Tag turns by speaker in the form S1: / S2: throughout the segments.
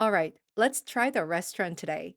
S1: Alright, let's try the restaurant today.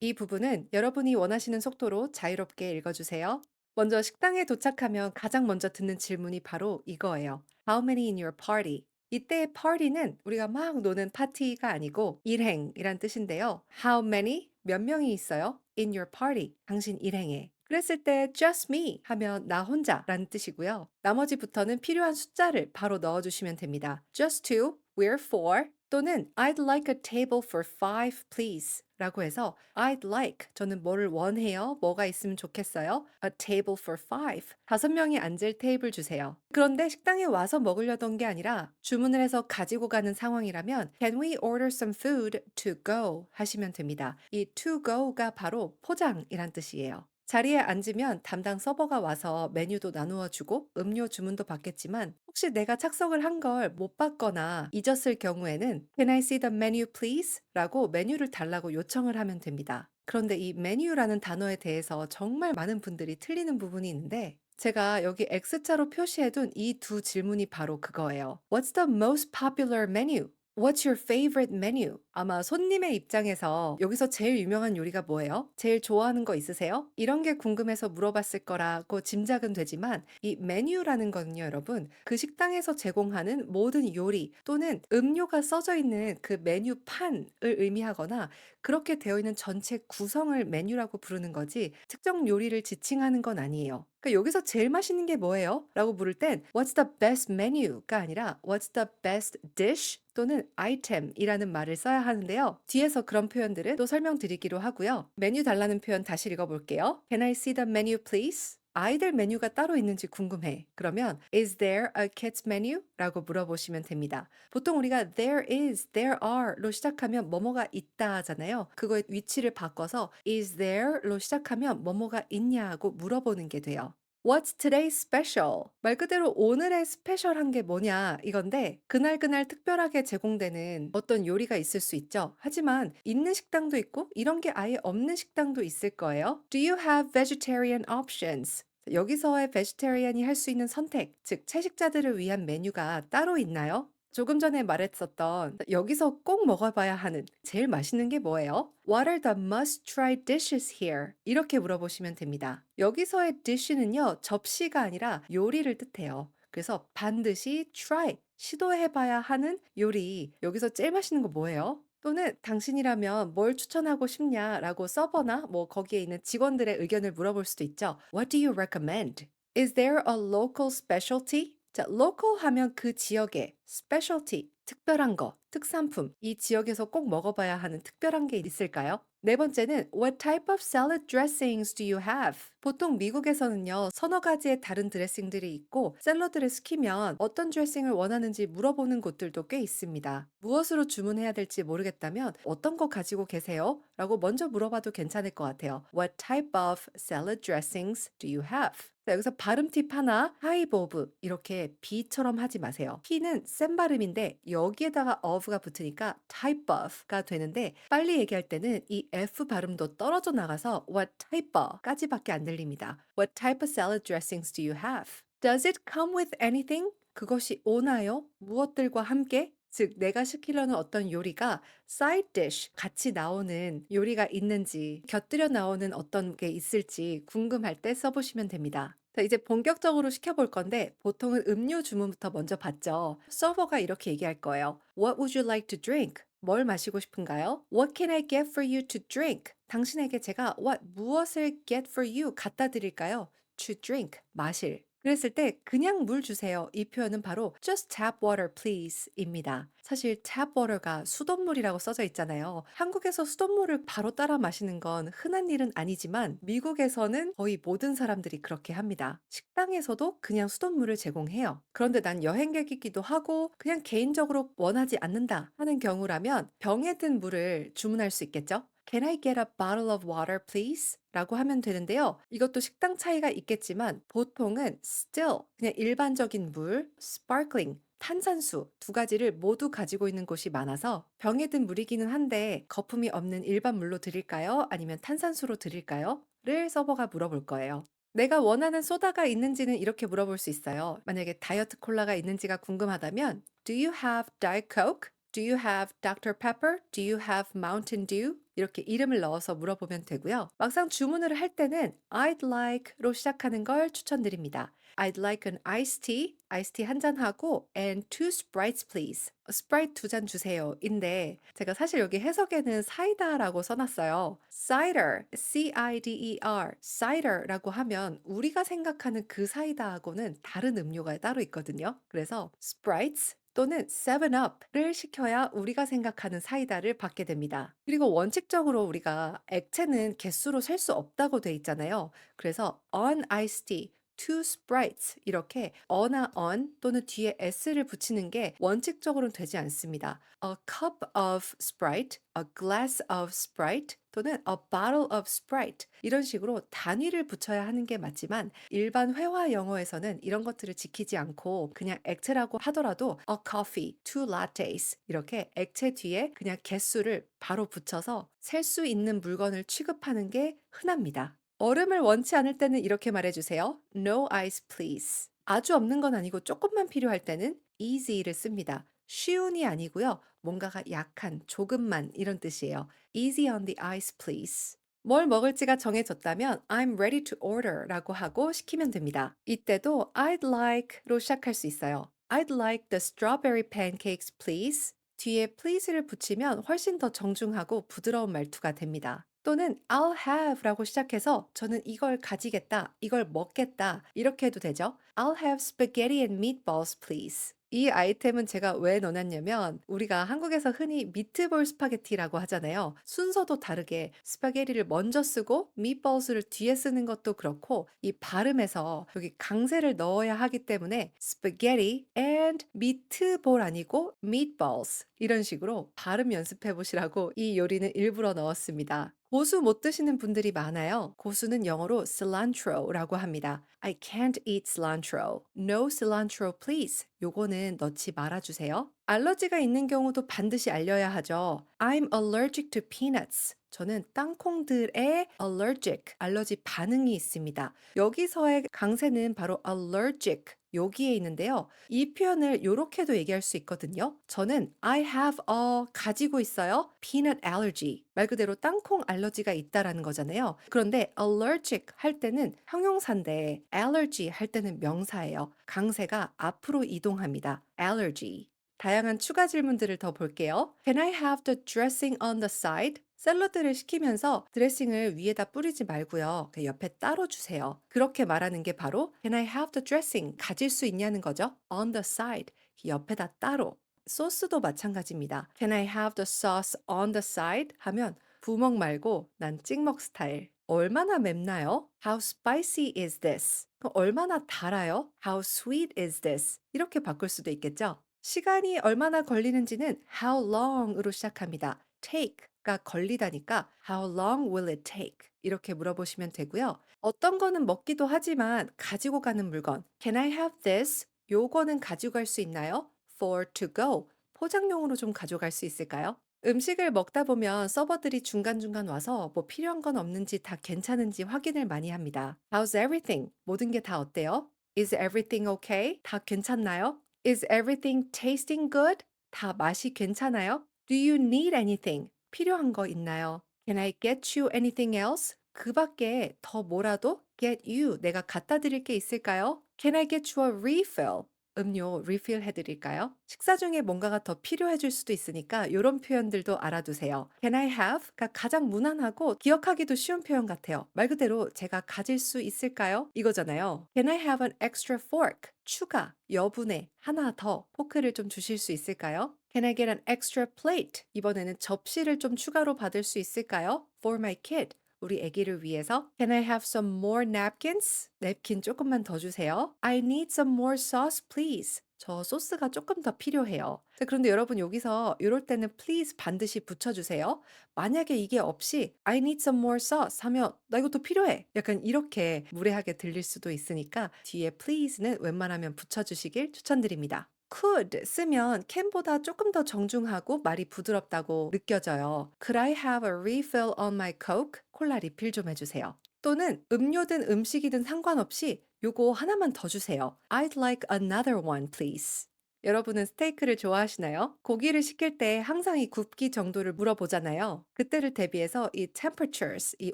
S1: 이 부분은 여러분이 원하시는 속도로 자유롭게 읽어주세요. 먼저 식당에 도착하면 가장 먼저 듣는 질문이 바로 이거예요. How many in your party? 이때의 party는 우리가 막 노는 파티가 아니고 일행이란 뜻인데요. How many? 몇 명이 있어요? In your party. 당신 일행에. 그랬을 때 just me 하면 나 혼자라는 뜻이고요. 나머지부터는 필요한 숫자를 바로 넣어주시면 됩니다. Just two, we're four, 또는 I'd like a table for five, please. 라고 해서 I'd like 저는 뭐를 원해요? 뭐가 있으면 좋겠어요? A table for five. 다섯 명이 앉을 테이블 주세요. 그런데 식당에 와서 먹으려던 게 아니라 주문을 해서 가지고 가는 상황이라면 Can we order some food to go? 하시면 됩니다. 이 to go가 바로 포장이란 뜻이에요. 자리에 앉으면 담당 서버가 와서 메뉴도 나누어 주고 음료 주문도 받겠지만 혹시 내가 착석을 한 걸 못 받거나 잊었을 경우에는 Can I see the menu please? 라고 메뉴를 달라고 요청을 하면 됩니다. 그런데 이 메뉴라는 단어에 대해서 정말 많은 분들이 틀리는 부분이 있는데 제가 여기 X자로 표시해둔 이 두 질문이 바로 그거예요. What's the most popular menu? What's your favorite menu? 아마 손님의 입장에서 여기서 제일 유명한 요리가 뭐예요? 제일 좋아하는 거 있으세요? 이런 게 궁금해서 물어봤을 거라고 짐작은 되지만 이 메뉴라는 거는요, 여러분. 그 식당에서 제공하는 모든 요리 또는 음료가 써져 있는 그 메뉴판을 의미하거나 그렇게 되어 있는 전체 구성을 메뉴라고 부르는 거지 특정 요리를 지칭하는 건 아니에요. 그러니까 여기서 제일 맛있는 게 뭐예요? 라고 물을 땐 What's the best menu가 아니라 What's the best dish? 또는 item이라는 말을 써야 하는데요. 뒤에서 그런 표현들을 또 설명드리기로 하고요. 메뉴 달라는 표현 다시 읽어볼게요. Can I see the menu please? 아이들 메뉴가 따로 있는지 궁금해. 그러면 Is there a kids menu? 라고 물어보시면 됩니다. 보통 우리가 there is, there are로 시작하면 뭐뭐가 있다 하잖아요. 그거의 위치를 바꿔서 is there로 시작하면 뭐뭐가 있냐고 물어보는 게 돼요. What's today's special? 말 그대로 오늘의 스페셜한 게 뭐냐 이건데 그날 그날 특별하게 제공되는 어떤 요리가 있을 수 있죠. 하지만 있는 식당도 있고 이런 게 아예 없는 식당도 있을 거예요. Do you have vegetarian options? 여기서의 vegetarian이 할 수 있는 선택, 즉 채식자들을 위한 메뉴가 따로 있나요? 조금 전에 말했었던 여기서 꼭 먹어봐야 하는 제일 맛있는 게 뭐예요? What are the must try dishes here? 이렇게 물어보시면 됩니다. 여기서의 dish는요, 접시가 아니라 요리를 뜻해요. 그래서 반드시 try, 시도해봐야 하는 요리. 여기서 제일 맛있는 거 뭐예요? 또는 당신이라면 뭘 추천하고 싶냐라고 서버나 뭐 거기에 있는 직원들의 의견을 물어볼 수도 있죠. What do you recommend? Is there a local specialty? 자, local 하면 그 지역의 specialty, 특별한 거, 특산품, 이 지역에서 꼭 먹어봐야 하는 특별한 게 있을까요? 네 번째는 What type of salad dressings do you have? 보통 미국에서는요, 서너 가지의 다른 드레싱들이 있고 샐러드를 시키면 어떤 드레싱을 원하는지 물어보는 곳들도 꽤 있습니다. 무엇으로 주문해야 될지 모르겠다면 어떤 거 가지고 계세요? 라고 먼저 물어봐도 괜찮을 것 같아요. What type of salad dressings do you have? 자, 여기서 발음 팁 하나, of 이렇게 B처럼 하지 마세요. P는 센 발음인데 여기에다가 of가 붙으니까 type of가 되는데 빨리 얘기할 때는 이 F 발음도 떨어져 나가서 what type of까지밖에 안 들립니다. What type of salad dressings do you have? Does it come with anything? 그것이 오나요? 무엇들과 함께? 즉 내가 시키려는 어떤 요리가 side dish 같이 나오는 요리가 있는지 곁들여 나오는 어떤 게 있을지 궁금할 때 써보시면 됩니다. 자, 이제 본격적으로 시켜볼 건데 보통은 음료 주문부터 먼저 받죠. 서버가 이렇게 얘기할 거예요. What would you like to drink? 뭘 마시고 싶은가요? What can I get for you to drink? 당신에게 제가 what 무엇을 get for you 갖다 드릴까요? To drink 마실. 그랬을 때 그냥 물 주세요. 이 표현은 바로 just tap water please 입니다. 사실 tap water가 수돗물이라고 써져 있잖아요. 한국에서 수돗물을 바로 따라 마시는 건 흔한 일은 아니지만 미국에서는 거의 모든 사람들이 그렇게 합니다. 식당에서도 그냥 수돗물을 제공해요. 그런데 난 여행객이기도 하고 그냥 개인적으로 원하지 않는다 하는 경우라면 병에 든 물을 주문할 수 있겠죠? Can I get a bottle of water, please? 라고 하면 되는데요. 이것도 식당 차이가 있겠지만 보통은 still, 그냥 일반적인 물, sparkling, 탄산수 두 가지를 모두 가지고 있는 곳이 많아서 병에 든 물이기는 한데 거품이 없는 일반 물로 드릴까요? 아니면 탄산수로 드릴까요? 를 서버가 물어볼 거예요. 내가 원하는 소다가 있는지는 이렇게 물어볼 수 있어요. 만약에 다이어트 콜라가 있는지가 궁금하다면 Do you have Diet Coke? Do you have Dr. Pepper? Do you have Mountain Dew? 이렇게 이름을 넣어서 물어보면 되고요. 막상 주문을 할 때는 I'd like로 시작하는 걸 추천드립니다. I'd like an iced tea, iced tea 한 잔 하고 and two sprites please. 스프라이트 두 잔 주세요. 인데 제가 사실 여기 해석에는 사이다라고 써놨어요. cider, C-I-D-E-R, cider라고 하면 우리가 생각하는 그 사이다하고는 다른 음료가 따로 있거든요. 그래서 sprites 또는 7up를 시켜야 우리가 생각하는 사이다를 받게 됩니다. 그리고 원칙적으로 우리가 액체는 개수로 셀 수 없다고 돼 있잖아요. 그래서 on iced tea, two sprites 이렇게 어나 on 또는 뒤에 s를 붙이는 게 원칙적으로는 되지 않습니다. A cup of sprite, a glass of sprite 또는 a bottle of sprite 이런 식으로 단위를 붙여야 하는 게 맞지만 일반 회화 영어에서는 이런 것들을 지키지 않고 그냥 액체라고 하더라도 a coffee, two lattes 이렇게 액체 뒤에 그냥 개수를 바로 붙여서 셀 수 있는 물건을 취급하는 게 흔합니다. 얼음을 원치 않을 때는 이렇게 말해주세요. No ice, please. 아주 없는 건 아니고 조금만 필요할 때는 easy를 씁니다. 쉬운이 아니고요. 뭔가가 약한, 조금만 이런 뜻이에요. Easy on the ice, please. 뭘 먹을지가 정해졌다면 I'm ready to order 라고 하고 시키면 됩니다. 이때도 I'd like로 시작할 수 있어요. I'd like the strawberry pancakes, please. 뒤에 please를 붙이면 훨씬 더 정중하고 부드러운 말투가 됩니다. 또는 I'll have라고 시작해서 저는 이걸 가지겠다, 이걸 먹겠다 이렇게 해도 되죠. I'll have spaghetti and meatballs, please. 이 아이템은 제가 왜 넣어놨냐면 우리가 한국에서 흔히 미트볼 스파게티라고 하잖아요. 순서도 다르게 스파게티를 먼저 쓰고 meatballs를 뒤에 쓰는 것도 그렇고 이 발음에서 여기 강세를 넣어야 하기 때문에 spaghetti and meatball 아니고 meatballs 이런 식으로 발음 연습해 보시라고 이 요리는 일부러 넣었습니다. 고수 못 드시는 분들이 많아요. 고수는 영어로 cilantro라고 합니다. I can't eat cilantro. No cilantro, please. 요거는 넣지 말아주세요. 알러지가 있는 경우도 반드시 알려야 하죠. I'm allergic to peanuts. 저는 땅콩들에 allergic, 알러지 반응이 있습니다. 여기서의 강세는 바로 allergic, 여기에 있는데요. 이 표현을 이렇게도 얘기할 수 있거든요. 저는 I have a 가지고 있어요. peanut allergy. 말 그대로 땅콩 알러지가 있다라는 거잖아요. 그런데 allergic 할 때는 형용사인데 allergy 할 때는 명사예요. 강세가 앞으로 이동합니다. allergy. 다양한 추가 질문들을 더 볼게요. Can I have the dressing on the side? 샐러드를 시키면서 드레싱을 위에다 뿌리지 말고요. 그 옆에 따로 주세요. 그렇게 말하는 게 바로 Can I have the dressing? 가질 수 있냐는 거죠. On the side. 옆에다 따로. 소스도 마찬가지입니다. Can I have the sauce on the side? 하면 부먹 말고 난 찍먹 스타일. 얼마나 맵나요? How spicy is this? 그럼 얼마나 달아요? How sweet is this? 이렇게 바꿀 수도 있겠죠? 시간이 얼마나 걸리는지는 how long으로 시작합니다. take 가 걸리다니까 how long will it take? 이렇게 물어보시면 되고요. 어떤 거는 먹기도 하지만 가지고 가는 물건 can I have this? 요거는 가지고 갈 수 있나요? for to go 포장용으로 좀 가져갈 수 있을까요? 음식을 먹다 보면 서버들이 중간중간 와서 뭐 필요한 건 없는지 다 괜찮은지 확인을 많이 합니다. How's everything? 모든 게 다 어때요? Is everything okay? 다 괜찮나요? Is everything tasting good? 다 맛이 괜찮아요? Do you need anything? 필요한 거 있나요? Can I get you anything else? 그 밖에 더 뭐라도 get you 내가 갖다 드릴 게 있을까요? Can I get you a refill? 음료 리필 해드릴까요? 식사 중에 뭔가가 더 필요해질 수도 있으니까 이런 표현들도 알아두세요. Can I have?가 가장 무난하고 기억하기도 쉬운 표현 같아요. 말 그대로 제가 가질 수 있을까요? 이거잖아요. Can I have an extra fork? 추가, 여분의 하나 더 포크를 좀 주실 수 있을까요? Can I get an extra plate? 이번에는 접시를 좀 추가로 받을 수 있을까요? For my kid. 우리 아기를 위해서 Can I have some more napkins? 냅킨 조금만 더 주세요. I need some more sauce, please. 저 소스가 조금 더 필요해요. 자, 그런데 여러분 여기서 이럴 때는 please 반드시 붙여주세요. 만약에 이게 없이 I need some more sauce 하면 나 이것도 필요해. 약간 이렇게 무례하게 들릴 수도 있으니까 뒤에 please는 웬만하면 붙여주시길 추천드립니다. Could 쓰면 can보다 조금 더 정중하고 말이 부드럽다고 느껴져요. Could I have a refill on my coke? 콜라 리필 좀 해주세요. 또는 음료든 음식이든 상관없이 요거 하나만 더 주세요. I'd like another one, please. 여러분은 스테이크를 좋아하시나요? 고기를 시킬 때 항상 이 굽기 정도를 물어보잖아요. 그때를 대비해서 이 temperatures, 이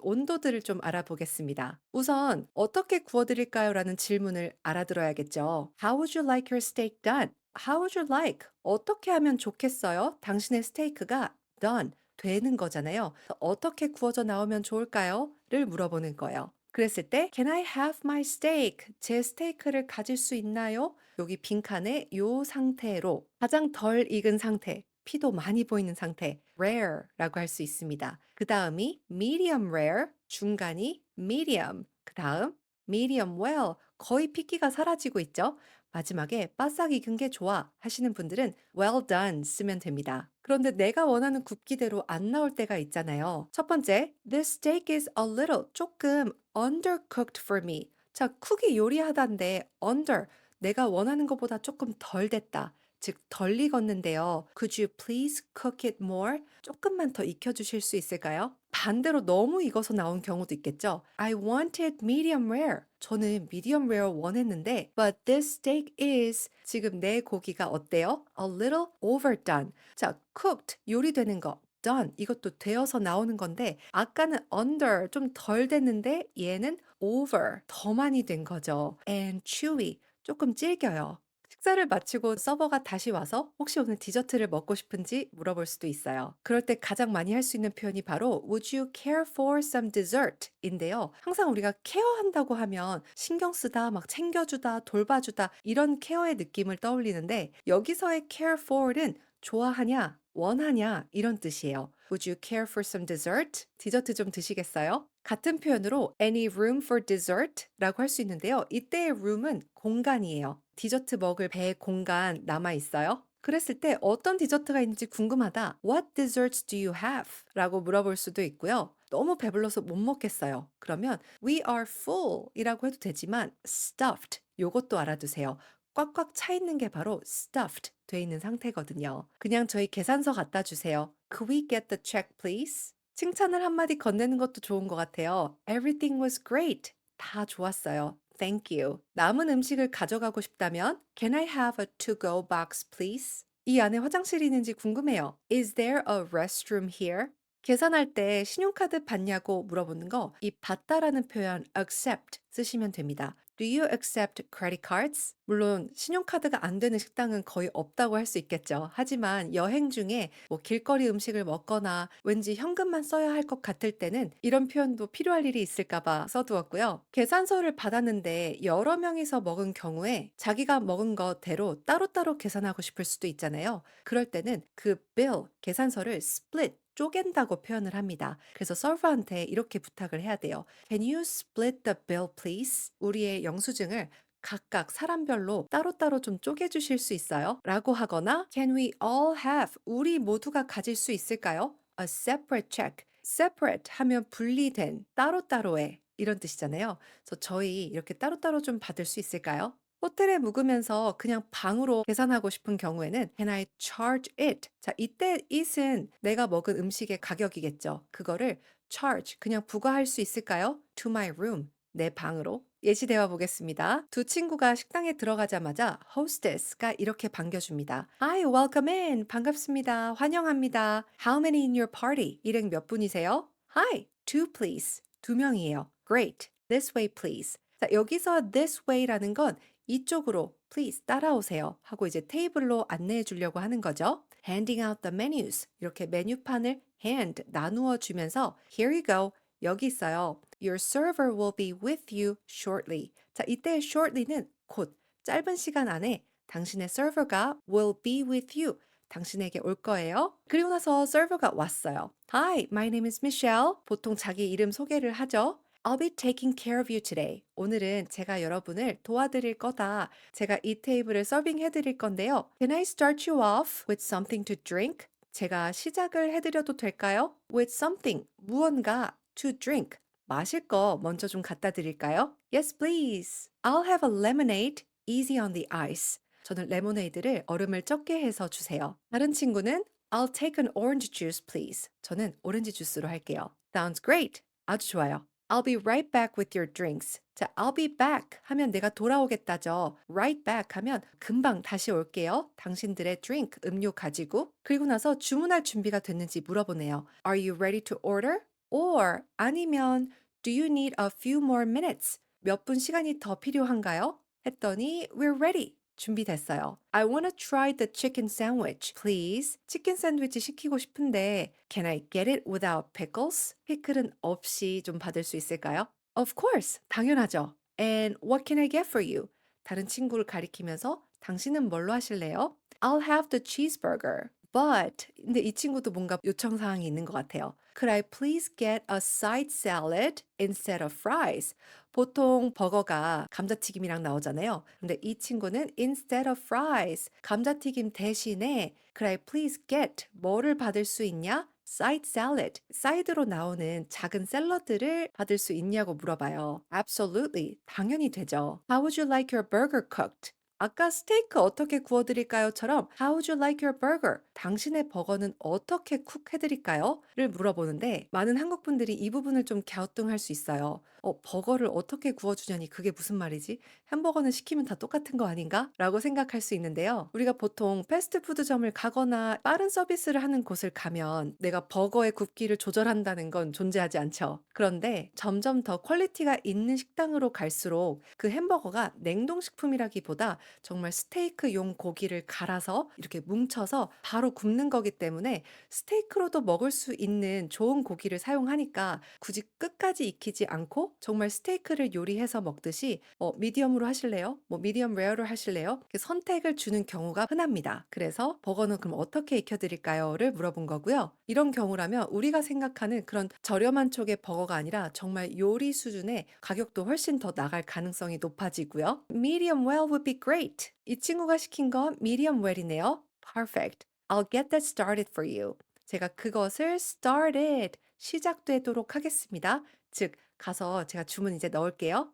S1: 온도들을 좀 알아보겠습니다. 우선 어떻게 구워드릴까요? 라는 질문을 알아들어야겠죠. How would you like your steak done? How would you like? 어떻게 하면 좋겠어요? 당신의 스테이크가 done, 되는 거잖아요. 어떻게 구워져 나오면 좋을까요? 를 물어보는 거예요. 그랬을 때 Can I have my steak? 제 스테이크를 가질 수 있나요? 여기 빈칸에 요 상태로 가장 덜 익은 상태, 피도 많이 보이는 상태 rare라고 할 수 있습니다. 그 다음이 medium rare, 중간이 medium, 그 다음 medium well, 거의 핏기가 사라지고 있죠. 마지막에 바싹 익은 게 좋아 하시는 분들은 well done 쓰면 됩니다. 그런데 내가 원하는 굽기대로 안 나올 때가 있잖아요. 첫 번째, this steak is a little, 조금 undercooked for me. 자, 쿡이 요리하다인데 under, 내가 원하는 것보다 조금 덜 됐다. 즉, 덜 익었는데요. Could you please cook it more? 조금만 더 익혀 주실 수 있을까요? 반대로 너무 익어서 나온 경우도 있겠죠. I wanted medium rare. 저는 medium rare 원했는데, but this steak is 지금 내 고기가 어때요? A little overdone. 자, cooked 요리되는 거. done 이것도 되어서 나오는 건데 아까는 under 좀 덜 됐는데 얘는 over 더 많이 된 거죠. and chewy 조금 질겨요. 식사를 마치고 서버가 다시 와서 혹시 오늘 디저트를 먹고 싶은지 물어볼 수도 있어요. 그럴 때 가장 많이 할 수 있는 표현이 바로 Would you care for some dessert? 인데요. 항상 우리가 케어한다고 하면 신경 쓰다, 막 챙겨주다, 돌봐주다 이런 케어의 느낌을 떠올리는데 여기서의 care for는 좋아하냐, 원하냐 이런 뜻이에요. Would you care for some dessert? 디저트 좀 드시겠어요? 같은 표현으로 any room for dessert? 라고 할 수 있는데요. 이때의 room은 공간이에요. 디저트 먹을 배의 공간 남아 있어요? 그랬을 때 어떤 디저트가 있는지 궁금하다. What desserts do you have? 라고 물어볼 수도 있고요. 너무 배불러서 못 먹겠어요. 그러면 we are full 이라고 해도 되지만 stuffed 요것도 알아두세요. 꽉꽉 차 있는 게 바로 stuffed 돼 있는 상태거든요. 그냥 저희 계산서 갖다 주세요. Could we get the check, please? 칭찬을 한마디 건네는 것도 좋은 것 같아요. Everything was great. 다 좋았어요. Thank you. 남은 음식을 가져가고 싶다면 Can I have a to-go box, please? 이 안에 화장실이 있는지 궁금해요. Is there a restroom here? 계산할 때 신용카드 받냐고 물어보는 거, 이 받다라는 표현 accept 쓰시면 됩니다. Do you accept credit cards? 물론 신용카드가 안 되는 식당은 거의 없다고 할 수 있겠죠. 하지만 여행 중에 뭐 길거리 음식을 먹거나 왠지 현금만 써야 할 것 같을 때는 이런 표현도 필요할 일이 있을까 봐 써두었고요. 계산서를 받았는데 여러 명이서 먹은 경우에 자기가 먹은 거대로 따로따로 계산하고 싶을 수도 있잖아요. 그럴 때는 그 bill, 계산서를 split, 쪼갠다고 표현을 합니다. 그래서 서버한테 이렇게 부탁을 해야 돼요. Can you split the bill, please? 우리의 영수증을 각각 사람별로 따로따로 좀 쪼개주실 수 있어요? 라고 하거나 Can we all have? 우리 모두가 가질 수 있을까요? A separate check. separate 하면 분리된, 따로따로의 이런 뜻이잖아요. 그래서 저희 이렇게 따로따로 좀 받을 수 있을까요? 호텔에 묵으면서 그냥 방으로 계산하고 싶은 경우에는 Can I charge it? 자, 이때 it은 내가 먹은 음식의 가격이겠죠. 그거를 charge 그냥 부과할 수 있을까요? To my room 내 방으로 예시 대화 보겠습니다. 두 친구가 식당에 들어가자마자 hostess가 이렇게 반겨줍니다. Hi, welcome in. 반갑습니다. 환영합니다. How many in your party? 일행 몇 분이세요? Hi, two please. 두 명이에요. Great. This way please. 자, 여기서 this way라는 건 이쪽으로 please 따라오세요 하고 이제 테이블로 안내해 주려고 하는 거죠. handing out the menus 이렇게 메뉴판을 hand 나누어 주면서 here you go 여기 있어요. Your server will be with you shortly. 자, 이때 shortly는 곧 짧은 시간 안에 당신의 서버가 will be with you. 당신에게 올 거예요. 그리고 나서 서버가 왔어요. Hi, my name is Michelle. 보통 자기 이름 소개를 하죠. I'll be taking care of you today. 오늘은 제가 여러분을 도와드릴 거다. 제가 이 테이블을 서빙해 드릴 건데요. Can I start you off with something to drink? 제가 시작을 해 드려도 될까요? With something, 무언가 to drink. 마실 거 먼저 좀 갖다 드릴까요? Yes, please. I'll have a lemonade, easy on the ice. 저는 레모네이드를 얼음을 적게 해서 주세요. 다른 친구는 I'll take an orange juice, please. 저는 오렌지 주스로 할게요. Sounds great. 아주 좋아요. I'll be right back with your drinks. 자, I'll be back 하면 내가 돌아오겠다죠. right back 하면 금방 다시 올게요. 당신들의 drink, 음료 가지고. 그리고 나서 주문할 준비가 됐는지 물어보네요. Are you ready to order? Or 아니면 Do you need a few more minutes? 몇 분 시간이 더 필요한가요? 했더니 We're ready. 준비됐어요. I wanna try the chicken sandwich, please. 치킨 샌드위치 시키고 싶은데 Can I get it without pickles? 피클은 없이 좀 받을 수 있을까요? Of course. 당연하죠. And what can I get for you? 다른 친구를 가리키면서 당신은 뭘로 하실래요? I'll have the cheeseburger. But 근데 이 친구도 뭔가 요청 사항이 있는 것 같아요. Could I please get a side salad instead of fries? 보통 버거가 감자튀김이랑 나오잖아요. 근데 이 친구는 instead of fries, 감자튀김 대신에 could I please get 뭐를 받을 수 있냐? side salad, 사이드로 나오는 작은 샐러드를 받을 수 있냐고 물어봐요. Absolutely, 당연히 되죠. How would you like your burger cooked? 아까 스테이크 어떻게 구워드릴까요?처럼 How would you like your burger? 당신의 버거는 어떻게 쿡 해드릴까요? 를 물어보는데 많은 한국 분들이 이 부분을 좀 갸우뚱할 수 있어요. 어, 버거를 어떻게 구워주냐니 그게 무슨 말이지? 햄버거는 시키면 다 똑같은 거 아닌가? 라고 생각할 수 있는데요. 우리가 보통 패스트푸드점을 가거나 빠른 서비스를 하는 곳을 가면 내가 버거의 굽기를 조절한다는 건 존재하지 않죠. 그런데 점점 더 퀄리티가 있는 식당으로 갈수록 그 햄버거가 냉동식품이라기보다 정말 스테이크용 고기를 갈아서 이렇게 뭉쳐서 바로 굽는 거기 때문에 스테이크로도 먹을 수 있는 좋은 고기를 사용하니까 굳이 끝까지 익히지 않고 정말 스테이크를 요리해서 먹듯이 어, 미디엄으로 하실래요? 뭐 미디엄 레어로 하실래요? 이렇게 선택을 주는 경우가 흔합니다. 그래서 버거는 그럼 어떻게 익혀드릴까요? 를 물어본 거고요. 이런 경우라면 우리가 생각하는 그런 저렴한 쪽의 버거가 아니라 정말 요리 수준의 가격도 훨씬 더 나갈 가능성이 높아지고요. Medium well would be great. 이 친구가 시킨 건 medium well이네요. Perfect. I'll get that started for you. 제가 그것을 started 시작되도록 하겠습니다. 즉 가서 제가 주문 이제 넣을게요.